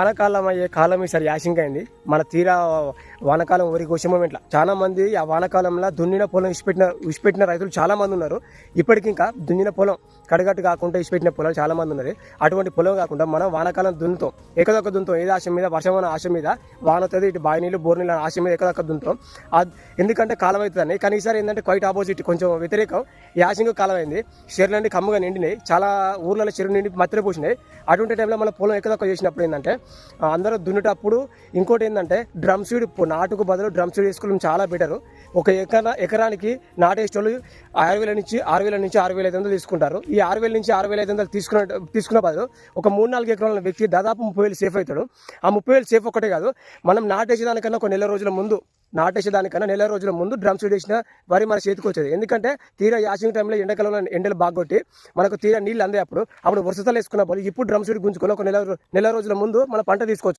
వానకాలం అయ్యే కాలం ఈసారి యాసింగ్ అయింది మన తీరా వానకాలం వరి కోసమో ఇట్లా. చాలా మంది ఆ వానకాలంలో దున్నిన పొలం ఇచ్చిపెట్టిన ఇచ్చిపెట్టిన రైతులు చాలా మంది ఉన్నారు. ఇప్పటికింకా దున్నిన పొలం కడగట్టు కాకుండా ఇసిపెట్టిన పొలం చాలా మంది ఉన్నారు. అటువంటి పొలం కాకుండా మనం వానకాలం దున్నుతాం. ఎక్కదొక్క దున్నుతాం. ఏది ఆశ మీద వర్షం ఆశ మీద వాన వస్తుంది ఇటు బావి నీళ్ళు బోర్ నీళ్ళు ఆశ మీద ఎక్కదొక్క దున్నుతాం. ఎందుకంటే కాలం అవుతుందని. కానీ ఈసారి ఏంటంటే క్వైట్ ఆపోజిట్ కొంచెం వ్యతిరేకం. యాసింగ్ కాలం అయింది. చెరువులన్నీ కమ్ముగా నిండినాయి. చాలా ఊర్లలో చెరువు నిండి మత్తెర పోసినాయి. అటువంటి టైంలో మన పొలం ఎక్కదొక్క చేసినప్పుడు ఏంటంటే అందరూ దున్నేటప్పుడు ఇంకోటి ఏంటంటే డ్రమ్ సీడ్ నాటుకు బదులు డ్రమ్ సీడ్ వేసుకోవడం చాలా బెటరు. ఒక ఎకరా ఎకరానికి నాటేసేటోళ్ళు ఆరు వేల నుంచి ఆరు వేల నుంచి ఆరు వేల ఐదు వందలు తీసుకుంటారు. ఈ ఆరు వేల నుంచి ఆరు వేల ఐదు వందలు తీసుకున్న తీసుకున్న బదులు ఒక మూడు నాలుగు ఎకరాల వ్యక్తి దాదాపు ముప్పై వేలు సేఫ్ అవుతాడు. ఆ ముప్పై వేలు సేఫ్ ఒకటే కాదు మనం నాటేసేదానికన్నా ఒక నెల రోజుల ముందు నాటేసేదానికన్నా నెల రోజుల ముందు డ్రమ్స్ వేసిన వరి మన చేతికి వచ్చేది. ఎందుకంటే తీరా యాసింగ్ టైంలో ఎండకాలంలో ఎండలు బాగొట్టి మనకు తీరా నీళ్ళు అందే అప్పుడు. అప్పుడు వరుసతలు వేసుకున్న ఇప్పుడు డ్రమ్స్ సీడ్ గుంజుకొని ఒక నెల నెల రోజుల ముందు మన పంట తీసుకోవచ్చు